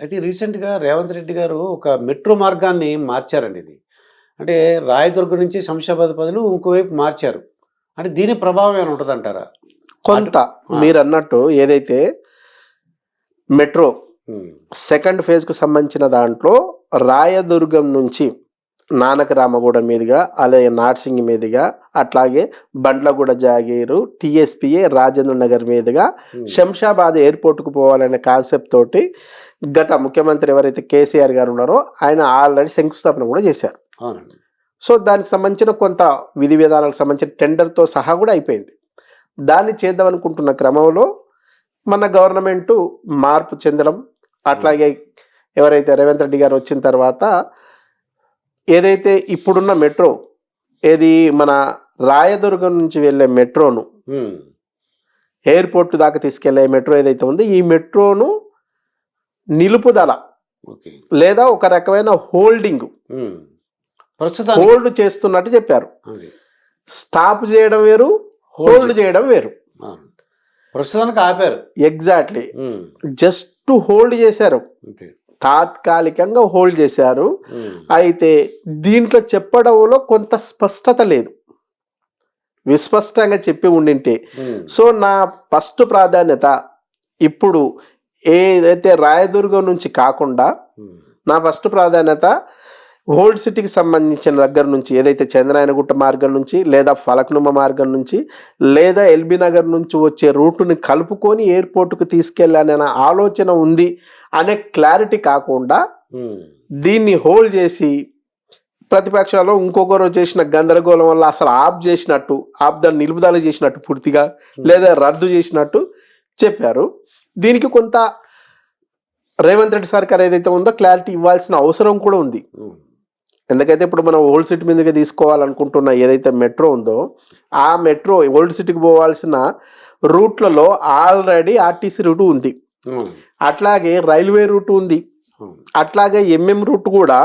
అయితే రీసెంట్గా రేవంత్ రెడ్డి గారు ఒక మెట్రో మార్గాన్ని మార్చారండి ఇది. అంటే రాయదుర్గం నుంచి శంషాబాద్ బదులు ఇంకోవైపు మార్చారు. అంటే దీని ప్రభావం ఏమైనా ఉంటుంది అంటారా కొంత. మీరు అన్నట్టు ఏదైతే మెట్రో సెకండ్ ఫేజ్కు సంబంధించిన దాంట్లో రాయదుర్గం నుంచి నానక రామగూడెం మీదుగా అలాగే నార్సింగ్ మీదుగా అట్లాగే బండ్లగూడ జాగీరు టిఎస్పిఏ రాజేంద్ర నగర్ మీదుగా శంషాబాద్ ఎయిర్పోర్ట్కు పోవాలనే కాన్సెప్ట్ తోటి గత ముఖ్యమంత్రి ఎవరైతే కేసీఆర్ గారు ఉన్నారో ఆయన ఆల్రెడీ శంకుస్థాపన కూడా చేశారు. అవునండి. సో దానికి సంబంధించిన కొంత విధి విధానాలకు సంబంధించిన టెండర్తో సహా కూడా అయిపోయింది. దాన్ని చేద్దాం అనుకుంటున్న క్రమంలో మన గవర్నమెంట్ మార్పు చెందడం అట్లాగే ఎవరైతే రేవంత్ రెడ్డి గారు వచ్చిన తర్వాత ఏదైతే ఇప్పుడున్న మెట్రో ఏది మన రాయదుర్గం నుంచి వెళ్ళే మెట్రోను. ఎయిర్పోర్ట్ దాకా తీసుకెళ్ళే మెట్రో ఏదైతే ఉందో ఈ మెట్రోను నిలుపుదల లేదా ఒక రకమైన హోల్డింగ్ ఉమ్. ప్రస్తుతానికి హోల్డ్ చేస్తున్నట్టు చెప్పారు. స్టాప్ చేయడం వేరు హోల్డ్ చేయడం వేరు. ప్రస్తుతానికి ఆపారు ఎగ్జాక్ట్లీ. జస్ట్ హోల్డ్ చేశారు తాత్కాలికంగా హోల్డ్ చేశారు. అయితే దీంట్లో చెప్పడంలో కొంత స్పష్టత లేదు విస్పష్టంగా చెప్పి ఉండింటే. సో నా ఫస్ట్ ప్రాధాన్యత ఇప్పుడు ఏదైతే రాయదుర్గం నుంచి కాకుండా. నా ఫస్ట్ ప్రాధాన్యత ఓల్డ్ సిటీకి సంబంధించిన దగ్గర నుంచి ఏదైతే చంద్రాయనగుట్ట మార్గం నుంచి లేదా ఫలక్నుమ మార్గం నుంచి లేదా ఎల్బీ నగర్ నుంచి వచ్చే రూటుని కలుపుకొని ఎయిర్పోర్ట్కి తీసుకెళ్ళాలనే ఆలోచన ఉంది అనే క్లారిటీ కాకుండా. దీన్ని హోల్డ్ చేసి ప్రతిపక్షాలు ఇంకొకరు చేసిన గందరగోళం వల్ల అసలు ఆఫ్ చేసినట్టు ఆఫ్ దాన్ని నిలుపుదల చేసినట్టు పూర్తిగా లేదా రద్దు చేసినట్టు చెప్పారు దీనికి కొంత రేవంత్ రెడ్డి సర్కార్ ఏదైతే ఉందో క్లారిటీ ఇవ్వాల్సిన అవసరం కూడా ఉంది. ఎందుకైతే ఇప్పుడు మనం ఓల్డ్ సిటీ మీదుగా తీసుకోవాలనుకుంటున్న ఏదైతే మెట్రో ఉందో ఆ మెట్రో ఓల్డ్ సిటీకి పోవాల్సిన రూట్లలో ఆల్రెడీ ఆర్టీసీ రూట్ ఉంది. అట్లాగే రైల్వే రూట్ ఉంది. అట్లాగే ఎంఎం రూట్ కూడా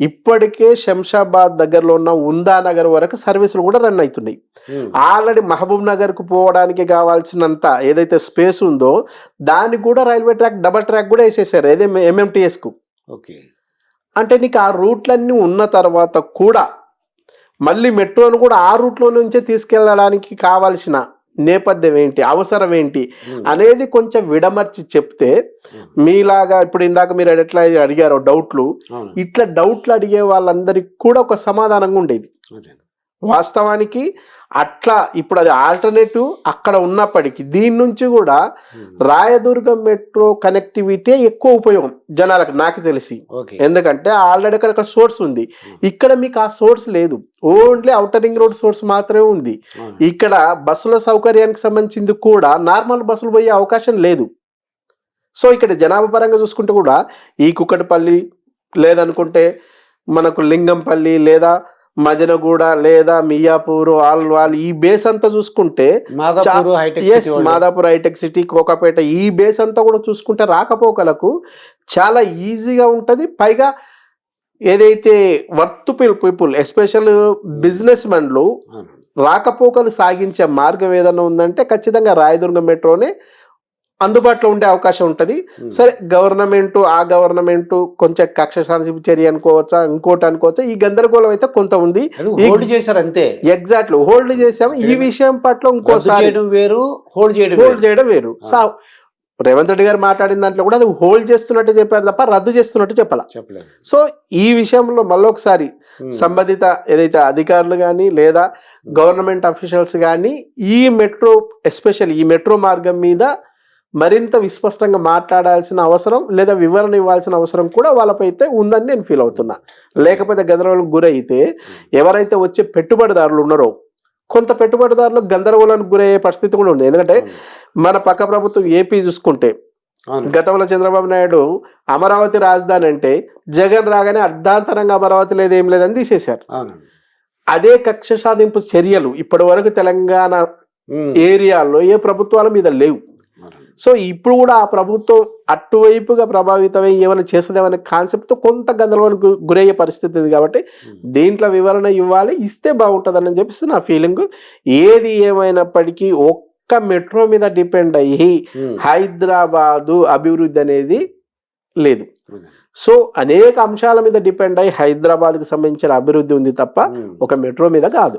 ఇప్పటికే శంషాబాద్ దగ్గరలో ఉన్న ఉందా నగర్ వరకు సర్వీసులు కూడా రన్ అవుతున్నాయి. ఆల్రెడీ మహబూబ్ నగర్కు పోవడానికి కావాల్సినంత ఏదైతే స్పేస్ ఉందో దానికి కూడా రైల్వే ట్రాక్ డబల్ ట్రాక్ కూడా వేసేసారు. ఏదే ఎంఎంటీఎస్కు. ఓకే. అంటే నీకు ఆ రూట్లన్నీ ఉన్న తర్వాత కూడా మళ్ళీ మెట్రోను కూడా ఆ రూట్లో నుంచే తీసుకెళ్ళడానికి కావాల్సిన నేపథ్యం ఏంటి అవసరం ఏంటి. అనేది కొంచెం విడమర్చి చెప్తే. మీలాగా ఇప్పుడు ఇందాక మీరు ఎట్లా అడిగారో డౌట్లు. ఇట్లా డౌట్లు అడిగే వాళ్ళందరికీ కూడా ఒక సమాధానంగా ఉండేది. వాస్తవానికి అట్లా ఇప్పుడు అది ఆల్టర్నేటివ్ అక్కడ ఉన్నప్పటికీ దీని నుంచి కూడా ఉమ్. రాయదుర్గం మెట్రో కనెక్టివిటీ ఎక్కువ ఉపయోగం జనాలకు నాకు తెలిసి. ఓకే ఎందుకంటే ఆల్రెడీ అక్కడ సోర్స్ ఉంది. ఇక్కడ మీకు ఆ సోర్స్ లేదు. Only outer ring road source మాత్రమే ఉంది. అవును. ఇక్కడ బస్సుల సౌకర్యానికి సంబంధించింది కూడా నార్మల్ బస్సులు పోయే అవకాశం లేదు. సో ఇక్కడ జనాభా పరంగా చూసుకుంటే కూడా ఈ కుక్కటిపల్లి లేదనుకుంటే మనకు లింగంపల్లి లేదా మదనగూడ లేదా మియాపూర్ ఆల్వాల్ ఈ బేస్ అంతా చూసుకుంటే మాదాపూర్ హైటెక్ సిటీ వాళ్ళు. మాదాపూర్ హైటెక్ సిటీ కోకాపేట ఈ బేస్ అంతా కూడా చూసుకుంటే రాకపోకలకు చాలా ఈజీగా ఉంటది పైగా ఏదైతే వర్త్ పీపుల్ ఎస్పెషల్ బిజినెస్ మెన్లు. రాకపోకలు సాగించే మార్గం ఏదైనా ఉందంటే ఖచ్చితంగా రాయదుర్గం మెట్రోనే అందుబాటులో ఉండే అవకాశం ఉంటది. సరే గవర్నమెంట్ ఆ గవర్నమెంట్ కొంచెం కక్ష సాధింపు చర్య అనుకోవచ్చా ఇంకోటి అనుకోవచ్చా ఈ గందరగోళం అయితే కొంత ఉంది హోల్డ్ చేశారు అంతే ఎగ్జాక్ట్లీ హోల్డ్ చేసాము ఈ విషయం పట్ల ఇంకోసారి వేరు హోల్డ్ చేయడం హోల్డ్ వేరు. చేయడం వేరు. సో రేవంత్ రెడ్డి గారు మాట్లాడిన దాంట్లో కూడా అది హోల్డ్ చేస్తున్నట్టు చెప్పారు తప్ప రద్దు చేస్తున్నట్టు చెప్పాల చెప్పలేదు సో ఈ విషయంలో మళ్ళొకసారి. సంబంధిత ఏదైతే అధికారులు కానీ లేదా గవర్నమెంట్ అఫీషియల్స్ కానీ ఈ మెట్రో ఎస్పెషల్ ఈ మెట్రో మార్గం మీద మరింత విస్పష్టంగా మాట్లాడాల్సిన అవసరం లేదా వివరణ ఇవ్వాల్సిన అవసరం కూడా వాళ్ళపై అయితే ఉందని నేను ఫీల్ అవుతున్నా లేకపోతే గందరగోళం గురైతే ఎవరైతే వచ్చే పెట్టుబడిదారులు ఉన్నారో కొంత పెట్టుబడిదారులు గందరగోళానికి గురయ్యే పరిస్థితి కూడా ఉంది ఎందుకంటే. మన పక్క ప్రభుత్వం ఏపీ చూసుకుంటే. గతంలో చంద్రబాబు నాయుడు అమరావతి రాజధాని అంటే జగన్ రాగానే అర్ధాంతరంగా అమరావతి లేదు ఏం లేదని తీసేశారు. అదే కక్ష సాధింపు చర్యలు ఇప్పటి వరకు తెలంగాణ ఉమ్. ఏరియాల్లో ఏ ప్రభుత్వాల మీద లేవు. సో ఇప్పుడు కూడా ఆ ప్రభుత్వం అటువైపుగా ప్రభావితమై ఏమైనా చేస్తుందేమనే కాన్సెప్ట్తో కొంత గందరగోళం గు- గురయ్యే పరిస్థితి ఉంది కాబట్టి ఉమ్. దీంట్లో వివరణ ఇవ్వాలి ఇస్తే బాగుంటుందని చెప్పేసి నా ఫీలింగ్ ఏది ఏమైనప్పటికీ ఒక్క మెట్రో మీద డిపెండ్ అయ్యి ఉమ్. హైదరాబాదు అభివృద్ధి అనేది లేదు సో అనేక అంశాల మీద డిపెండ్ అయి హైదరాబాద్కి సంబంధించిన అభివృద్ధి ఉంది తప్ప. ఒక మెట్రో మీద కాదు